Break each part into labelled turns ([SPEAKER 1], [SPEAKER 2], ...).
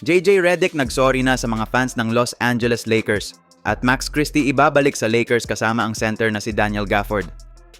[SPEAKER 1] JJ Redick nagsorry na sa mga fans ng Los Angeles Lakers at Max Christie ibabalik sa Lakers kasama ang center na si Daniel Gafford.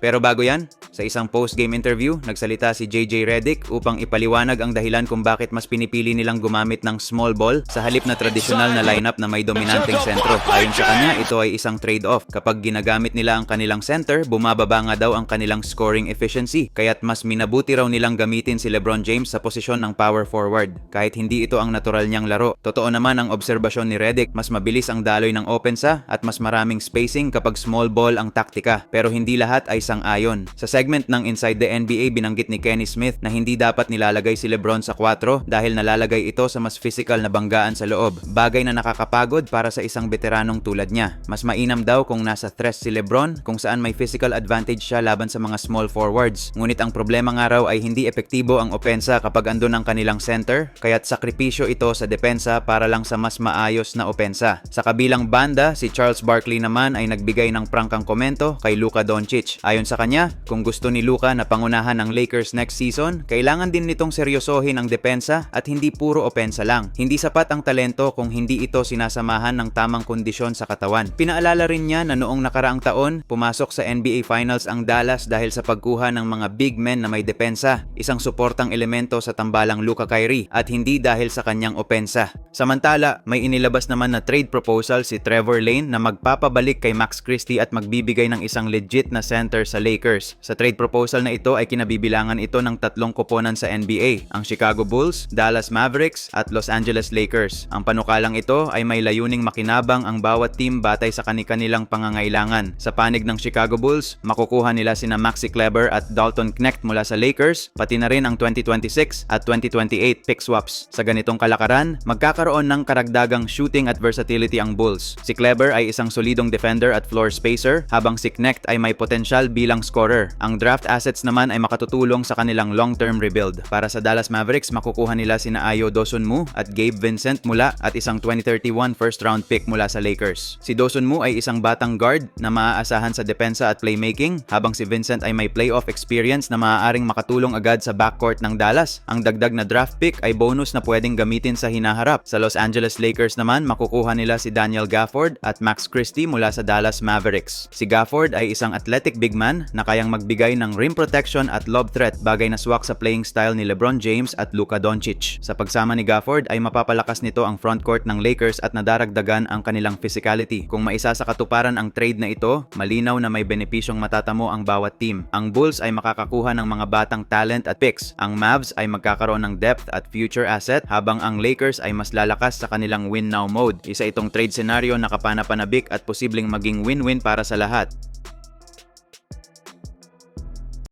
[SPEAKER 1] Pero bago yan, sa isang post-game interview, nagsalita si JJ Redick upang ipaliwanag ang dahilan kung bakit mas pinipili nilang gumamit ng small ball sa halip na tradisyonal na lineup na may dominanteng sentro. Ayon sa kanya, ito ay isang trade-off. Kapag ginagamit nila ang kanilang center, bumababa nga daw ang kanilang scoring efficiency. Kaya't mas minabuti raw nilang gamitin si LeBron James sa posisyon ng power forward. Kahit hindi ito ang natural niyang laro. Totoo naman ang obserbasyon ni Redick, mas mabilis ang daloy ng opensa at mas maraming spacing kapag small ball ang taktika. Pero hindi lahat ay sang-ayon. Sa segment ng Inside the NBA, binanggit ni Kenny Smith na hindi dapat nilalagay si LeBron sa 4 dahil nalalagay ito sa mas physical na banggaan sa loob. Bagay na nakakapagod para sa isang veteranong tulad niya. Mas mainam daw kung nasa tres si LeBron kung saan may physical advantage siya laban sa mga small forwards. Ngunit ang problema nga raw ay hindi epektibo ang opensa kapag andun ang kanilang center, kaya't sakripisyo ito sa depensa para lang sa mas maayos na opensa. Sa kabilang banda, si Charles Barkley naman ay nagbigay ng prangkang komento kay Luka Doncic. Ayon sa kanya, kung gusto ni Luka na pangunahan ng Lakers next season, kailangan din nitong seryosohin ang depensa at hindi puro opensa lang. Hindi sapat ang talento kung hindi ito sinasamahan ng tamang kondisyon sa katawan. Pinaalala rin niya na noong nakaraang taon, pumasok sa NBA Finals ang Dallas dahil sa pagkuha ng mga big men na may depensa, isang suportang elemento sa tambalang Luka Kyrie at hindi dahil sa kanyang opensa. Samantala, may inilabas naman na trade proposal si Trevor Lane na magpapabalik kay Max Christie at magbibigay ng isang legit na center sa Lakers. Sa trade proposal na ito ay kinabibilangan ito ng tatlong koponan sa NBA, ang Chicago Bulls, Dallas Mavericks at Los Angeles Lakers. Ang panukalang ito ay may layuning makinabang ang bawat team batay sa kani-kanilang pangangailangan. Sa panig ng Chicago Bulls, makukuha nila sina Maxi Kleber at Dalton Knecht mula sa Lakers, pati na rin ang 2026 at 2028 pick swaps. Sa ganitong kalakaran, magkakaroon ng karagdagang shooting at versatility ang Bulls. Si Kleber ay isang solidong defender at floor spacer, habang si Knecht ay may potensyal bilang scorer. Ang draft assets naman ay makatutulong sa kanilang long-term rebuild. Para sa Dallas Mavericks, makukuha nila sina Ayo Dosunmu at Gabe Vincent mula at isang 2031 first round pick mula sa Lakers. Si Dosunmu ay isang batang guard na maaasahan sa depensa at playmaking, habang si Vincent ay may playoff experience na maaaring makatulong agad sa backcourt ng Dallas. Ang dagdag na draft pick ay bonus na pwedeng gamitin sa hinaharap. Sa Los Angeles Lakers naman, makukuha nila si Daniel Gafford at Max Christie mula sa Dallas Mavericks. Si Gafford ay isang athletic big man na kayang magbigay ng rim protection at lob threat bagay na swak sa playing style ni LeBron James at Luka Doncic. Sa pagsama ni Gafford ay mapapalakas nito ang frontcourt ng Lakers at nadaragdagan ang kanilang physicality. Kung maisa sa katuparan ang trade na ito, malinaw na may benepisyong matatamo ang bawat team. Ang Bulls ay makakakuha ng mga batang talent at picks. Ang Mavs ay magkakaroon ng depth at future asset habang ang Lakers ay mas lalakas sa kanilang win now mode. Isa itong trade scenario na kapanapanabik at posibleng maging win-win para sa lahat.